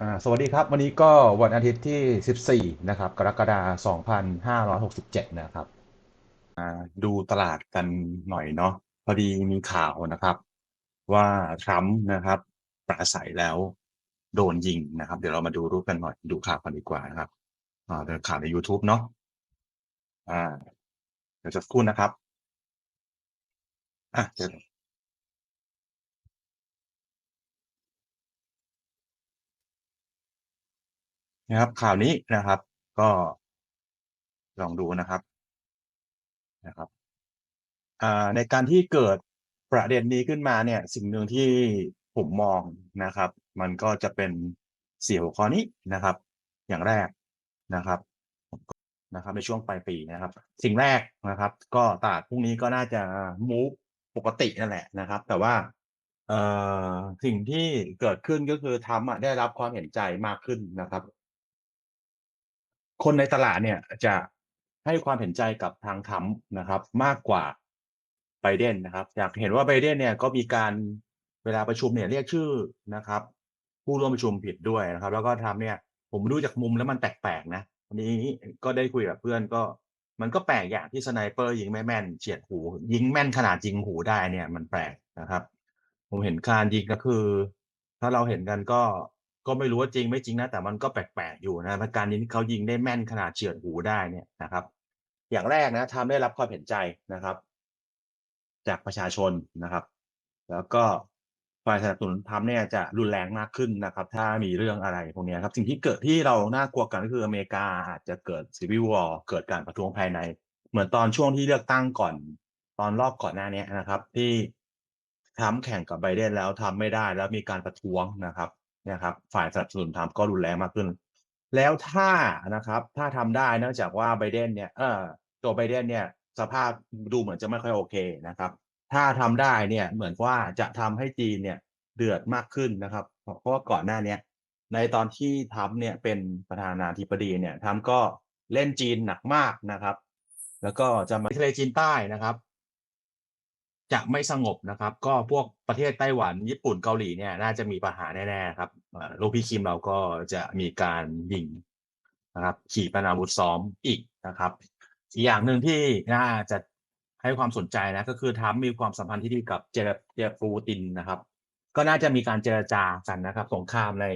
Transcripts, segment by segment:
อ่าสวัสดีครับ วันนี้ก็วันอาทิตย์ที่ 14 นะครับ กรกฎาคม2567 นะครับดูตลาดกันหน่อยเนาะพอดีมีข่าวนะครับ ว่าทรัมป์นะครับปราศัยแล้วโดนยิงนะครับ เดี๋ยวเรามาดูรูปกันหน่อยดูข่าวกันดีกว่านะครับอ่าเป็นข่าวใน YouTube เนาะอ่า เดี๋ยวจะคู่นะครับอะเดี๋ยว นะครับ ข่าวนี้นะครับ ก็ลองดูนะครับนะครับในการที่เกิดประเด็นนี้ขึ้นมาเนี่ย สิ่งหนึ่งที่ผมมองนะครับ มันก็จะเป็นสี่หัวข้อนี้นะครับ อย่างแรกนะครับนะครับ ในช่วงปลายปีนะครับ สิ่งแรกนะครับ ก็ตลาดพรุ่งนี้ก็น่าจะมูฟปกตินั่นแหละนะครับ แต่ว่าเอ่อสิ่งที่เกิดขึ้นก็คือทำอะได้รับความเห็นใจมากขึ้นนะครับ คนในตลาดเนี่ยจะให้ความเห็นใจกับทางทรัมป์นะครับ มากกว่าไบเดนนะครับ อยากเห็นว่าไบเดนเนี่ยก็มีการเวลาประชุมเนี่ยเรียกชื่อนะครับ ผู้ร่วมประชุมผิดด้วยนะครับ แล้วก็ทำเนี่ยผมดูจากมุมแล้วมันแปลกๆนะวันนี้ก็ได้คุยกับเพื่อนก็มันก็แปลกอย่างที่สไนเปอร์ยิงไม่แม่นเฉียดหู ยิงแม่นขนาดยิงหูได้เนี่ย มันแปลกนะครับ ผมเห็นการยิงก็คือ ถ้าเราเห็นกันก็ ก็ไม่รู้ว่าจริงไม่จริงนะ แต่มันก็แปลกๆอยู่นะการยิงที่เขายิงได้แม่นขนาดเฉียดหูได้เนี่ยนะครับ อย่างแรกนะทำได้รับความเห็นใจนะครับ จากประชาชนนะครับ แล้วก็ฝ่ายสนับสนุนทำเนี่ยจะรุนแรงมากขึ้นนะครับ ถ้ามีเรื่องอะไรพวกนี้ครับ สิ่งที่เกิดที่เราน่ากลัวกันก็คืออเมริกาอาจจะเกิดซีวิวอร์เกิดการประท้วงภายใน เหมือนตอนช่วงที่เลือกตั้งก่อน ตอนรอบก่อนหน้านี้นะครับ ที่ทำแข่งกับไบเดนแล้วทำไม่ได้แล้วมีการประท้วงนะครับ นี่ยครับฝ่ายสนับสนุนทำก็รุนแรงมากขึ้น แล้วถ้านะครับ ถ้าทำได้เนื่องจากว่าไบเดนเนี่ยเออตัวไบเดนเนี่ยสภาพดูเหมือนจะไม่ค่อยโอเคนะครับ ถ้าทำได้เนี่ยเหมือนว่าจะทำให้จีนเนี่ยเดือดมากขึ้นนะครับ เพราะว่าก่อนหน้าเนี้ยในตอนที่ทำเนี่ยเป็นประธานาธิบดีเนี่ยทำก็เล่นจีนหนักมากนะครับ แล้วก็จะมาทะเลจีนใต้นะครับ จะไม่สงบนะครับ ก็พวกประเทศไต้หวันญี่ปุ่นเกาหลีเนี่ยน่าจะมีปัญหาแน่ๆครับลูกพี่คิมเราก็จะมีการยิงนะครับ ขี่ปนาวุธซ้อมอีกนะครับอีกอย่างหนึ่งที่น่าจะให้ความสนใจนะก็คือทรัมป์มีความสัมพันธ์ที่ดีกับเจเจปูตินนะครับ ก็น่าจะมีการเจรจากันนะครับสงครามใน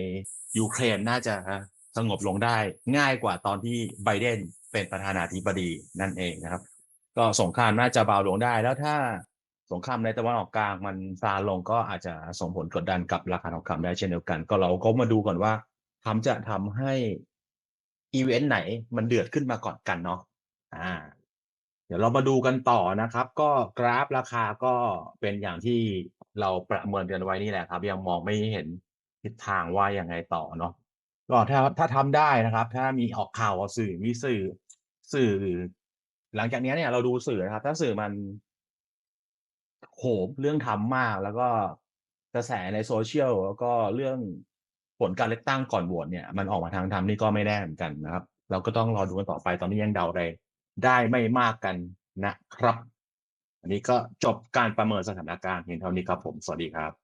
ยูเครนน่าจะสงบลงได้ง่ายกว่าตอนที่ไบเดนเป็นประธานาธิบดีนั่นเองนะครับ ก็สงครามน่าจะเบาลงได้แล้วถ้า สงครามในตะวันออกกลางมันซาลงก็อาจจะส่งผลกดดันกับราคาทองคำได้เช่นเดียวกัน ก็เราก็มาดูก่อนว่าทำจะทำให้อีเวนต์ไหนมันเดือดขึ้นมาก่อนกันเนาะอ่า เดี๋ยวเรามาดูกันต่อนะครับ ก็กราฟราคาก็เป็นอย่างที่เราประเมินกันไว้นี่แหละครับ ยังมองไม่เห็นทิศทางว่ายังไงต่อเนาะก็ถ้าถ้าทำได้นะครับ ถ้ามีออกข่าวออกสื่อมีสื่อสื่อ หลังจากนี้เนี่ยเราดูสื่อนะครับ ถ้าสื่อมัน โหมเรื่องทำมากแล้วก็กระแสในโซเชียลแล้วก็เรื่องผลการเลือกตั้งก่อนโหวตเนี่ย มันออกมาทางทำนี่ก็ไม่แน่เหมือนกันนะครับ เราก็ต้องรอดูกันต่อไปตอนนี้ยังเดาอะไรได้ไม่มากกันนะครับ อันนี้ก็จบการประเมินสถานการณ์เพียงเท่านี้ครับผม สวัสดีครับ